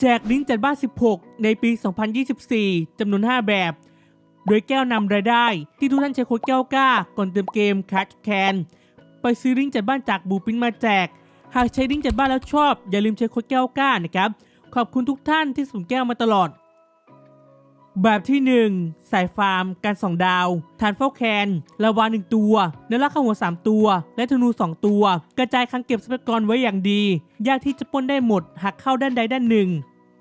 แจกลิ้นจัดบ้าน 16 ในปี 2024 จำนวน 5 แบบ โดยแก้วนำรายได้ ที่ทุกท่านใช้โค้ดแก้วกล้า ก่อนเติมเกม Catch Can ไปซื้อลิ้นจัดบ้านจากบูปินมาแจก หากใช้ลิ้นจัดบ้านแล้วชอบ อย่าลืมใช้โค้ดแก้วกล้านะครับ ขอบคุณทุกท่านที่ส่งแก้วมาตลอด แบบที่ 1 สายฟาร์ม การส่องดาวทานเฝ้าแคนลาวาหนึ่งตัวเนื้อราข้าหัว 3 ตัว และธนู 2 ตัว กระจายคังเก็บทรัพยากรไว้อย่างดี ยากที่จะป้นได้หมด หากเข้าด้านใดด้านหนึ่ง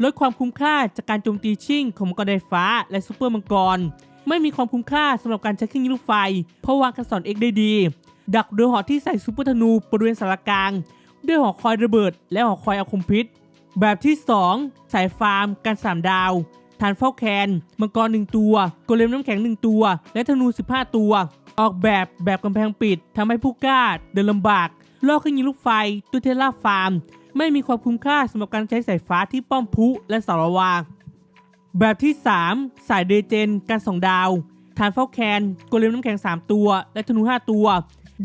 ลดความคุ้มค่าจากการโจมตีชิ่งของมังกรไฟฟ้า และซูเปอร์มังกร ไม่มีความคุ้มค่าสำหรับการใช้เครื่องยิงลูกไฟ เพราะวางกระสอนเอกได้ดี ดักโดยหอกที่ใส่ซูเปอร์ธนูบริเวณสารกลาง ด้วยหอกคอยระเบิด และหอกคอยอาคมพิษ แบบที่ 2 สายฟาร์ม การสามดาวฐานเฝ้าแคนมังกรหนึ่งตัวโกเลมน้ำแข็งหนึ่งตัว และธนู 15 ตัว ออกแบบแบบกำแพงปิดทำให้ผู้กล้าเดินลำบาก ล่อขึ้นยิงลูกไฟด้วยเทสลาฟาร์ม ไม่มีความคุ้มค่าสำหรับการใช้สายฟ้าที่ป้อมพุและสารวาแบบที่ 3 สายเดเจน การส่องดาวฐานเฝ้าแคนโกเลมน้ำแข็ง 3 ตัว และธนู 5 ตัว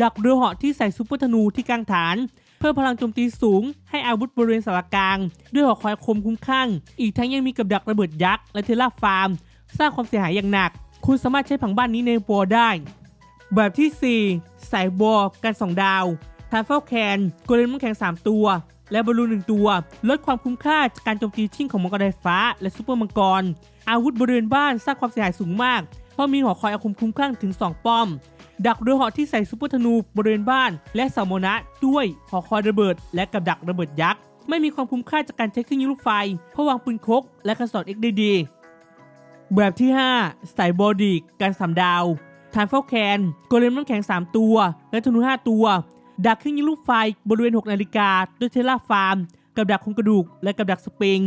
ดักเรือเหาะที่ใส่ซุปเปอร์ธนูที่กลางฐาน เพิ่มพลังโจมตีสูง ให้อาวุธบริเวณสารกลาง ด้วยหอกคอยคมคุ้มข้าง อีกทั้งยังมีกับดักระเบิดยักษ์และเทล่าฟาร์ม สร้างความเสียหายอย่างหนัก คุณสามารถใช้ผังบ้านนี้ในวอได้ แบบที่ 4 สายบอการส่องดาว ทานเฝ้าแคนโกเลมน้ำแข็ง 3 ตัว และบอลลูนหนึ่งตัว ลดความคุ้มค่าจากการโจมตีชิ่งของมังกรไฟฟ้า และซูเปอร์มังกร อาวุธบริเวณบ้านสร้างความเสียหายสูงมาก เพราะมีหอคอยอาคมคุ้มข้างถึง 2 ป้อม ดักด้วยหอกที่ใส่ซูเปอร์ธนูบริเวณบ้าน และสามโมนะ ด้วยหอคอยระเบิด และกับดักระเบิดยักษ์ไม่มีความคุ้มค่าจากการใช้เครื่องยิงลูกไฟเพราะวางปืนคกและกระสอนเอ็กได้ดีแบบที่ 5 สายบอดีกการสามดาวฐานเฝ้าแคนโกเลมน้ำแข็ง 3 ตัว และธนู 5 ตัว ดักเครื่องยิงลูกไฟบริเวณ 6 นาฬิกาด้วยเทล่าฟาร์ม กับดักโครงกระดูก และกับดักสปริง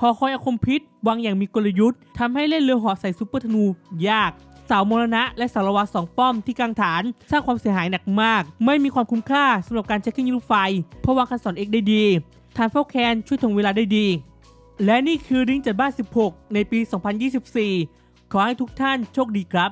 หอคอยอาคมพิษวางอย่างมีกลยุทธ์ทำให้เล่นเรือหอใส่ซุปเปอร์ธนูยากเสามรณะและสารวัตรสองป้อมที่กลางฐานสร้างความเสียหายหนักมาก ไม่มีความคุ้มค่าสำหรับการใช้เครื่องยิงลูกไฟ เพราะวางคันสอนเอกได้ดีฐานเฝ้าแคนช่วยถ่วงเวลาได้ดี และนี่คือริงจัดบ้าน 16 ในปี 2024 ขอให้ทุกท่านโชคดีครับ